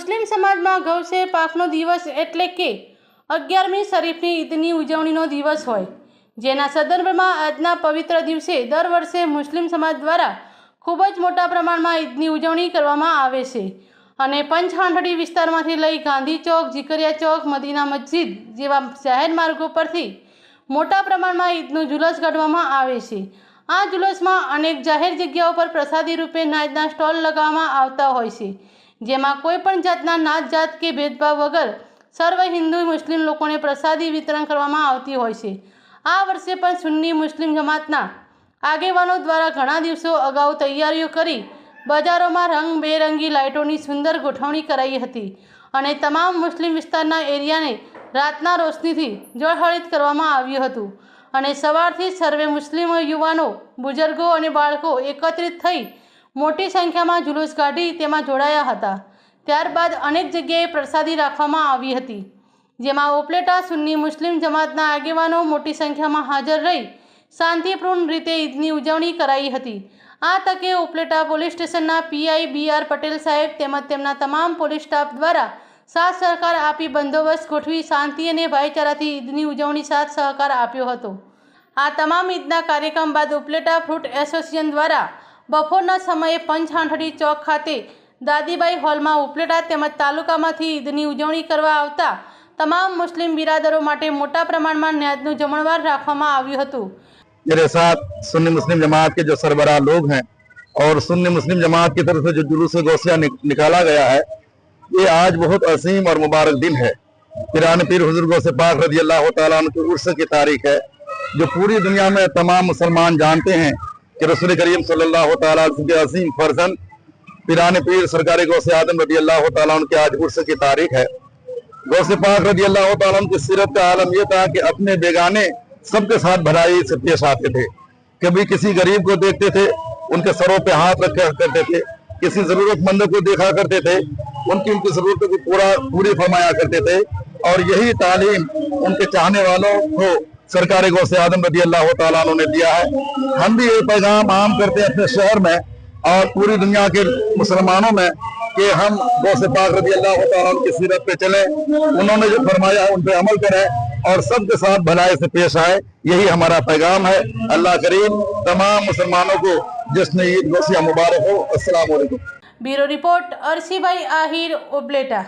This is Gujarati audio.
સમાજમાં ગૌસે પાકનો દિવસ એટલે કે અગિયારમી શરીફની ઈદની ઉજવણીનો દિવસ હોય. જેના સંદર્ભમાં આજના પવિત્ર દિવસે દર વર્ષે મુસ્લિમ સમાજ દ્વારા ખૂબ જ મોટા પ્રમાણમાં ઈદની ઉજવણી કરવામાં આવે છે. અને પંચહાંઠડી વિસ્તારમાંથી લઈ ગાંધી ચોક, ઝીકરિયા ચોક, મદીના મસ્જિદ જેવા જાહેર માર્ગો પરથી મોટા પ્રમાણમાં ઈદનું જુલસ કાઢવામાં આવે છે. આ જુલુસમાં અનેક જાહેર જગ્યાઓ પર પ્રસાદી રૂપે નાચના સ્ટોલ લગાવવામાં આવતા હોય છે. જેમાં કોઈ પણ જાતના નાત જાત કે ભેદભાવ વગર સર્વ હિન્દુ મુસ્લિમ લોકોને પ્રસાદી વિતરણ કરવામાં આવતી હોય છે. આ વર્ષે પણ સુન્ની મુસ્લિમ જમાતના આગેવાનો દ્વારા ઘણા દિવસો અગાઉ તૈયારીઓ કરી બજારોમાં રંગબેરંગી લાઇટોની સુંદર ગોઠવણી કરાઈ હતી અને તમામ મુસ્લિમ વિસ્તારના એરિયાને રાતના રોશનીથી જળહળિત કરવામાં આવ્યું હતું. અને સવારથી સર્વે મુસ્લિમ યુવાનો, બુઝુર્ગો અને બાળકો એકત્રિત થઈ મોટી સંખ્યામાં જુલુસ કાઢી તેમાં જોડાયા હતા. ત્યારબાદ અનેક જગ્યાએ પ્રસાદી રાખવામાં આવી હતી. જેમાં ઓપલેટા, સુન્ની મુસ્લિમ જમાતના આગેવાનો મોટી સંખ્યામાં હાજર રહી, શાંતિપૂર્ણ રીતે ઈદની ઉજવણી કરાઈ હતી. આ તકે ઉપલેટા પોલીસ સ્ટેશનના પીઆઈ બી આર પટેલ સાહેબ તેમજ તેમના તમામ પોલીસ સ્ટાફ દ્વારા સાથ સહકાર આપી બંદોબસ્ત ગોઠવી શાંતિ અને ભાઈચારાથી ઈદની ઉજવણી સાથ સહકાર આપ્યો હતો. આ તમામ ઈદના કાર્યક્રમ બાદ ઉપલેટા ફ્રૂટ એસોસિએશન દ્વારા બપોરના સમયે પંચહાંઠડી ચોક ખાતે દાદીબાઈ હોલમાં ઉપલેટા તેમજ તાલુકામાંથી ઈદની ઉજવણી કરવા આવતા તમામ મુસ્લિમ બિરાદરો માટે મોટા પ્રમાણમાં ન્યાજનું જમણવાર રાખવામાં આવ્યું હતું मेरे साथ सुन्नी मुस्लिम जमात के जो सरबराह लोग हैं और सुन्नी मुस्लिम जमात की तरफ से जो जुलूस गौसिया नि, निकाला गया है ये आज बहुत असीम और मुबारक दिन है पिरान पीर हुजूर गौसे पाक रजी अल्लाह तआला अन्हु की उर्स की तारीख है जो पूरी दुनिया में तमाम मुसलमान जानते हैं कि रसूल करीम सल्लल्लाहु अलैहि के असीम फर्जन पिरान पीर सरकारी गौसे आदम रज़ी अल्लाह की आज उर्स की तारीख है। गौसे पाक रज़ी अल्लाह की सीरत का आलम यह था कि अपने बेगाने सबके साथ भलाई से पेश आते थे। कभी किसी गरीब को देखते थे, उनके सरों पे हाथ रखा करते थे। किसी जरूरतमंद को देखा करते थे, उनकी उनकी जरूरतों को पूरा, पूरी फरमाया करते थे। और यही तालीम उनके चाहने वालों को सरकार को से आदम रदी अल्लाह तु ने दिया है। हम भी ये पैगाम आम करते हैं अपने शहर में और पूरी दुनिया के मुसलमानों में कि हम गौसे पाक रदी अल्लाह तु की सीरत पे चले। उन्होंने जो फरमाया है, उन पर अमल करें और सबके साथ भलाई से पेश आए। यही हमारा पैगाम है। अल्लाह करीम तमाम मुसलमानों को जिसने ईद गौसिया मुबारक हो। असल ब्यूरो रिपोर्ट अरसी भाई आहिर उबलेटा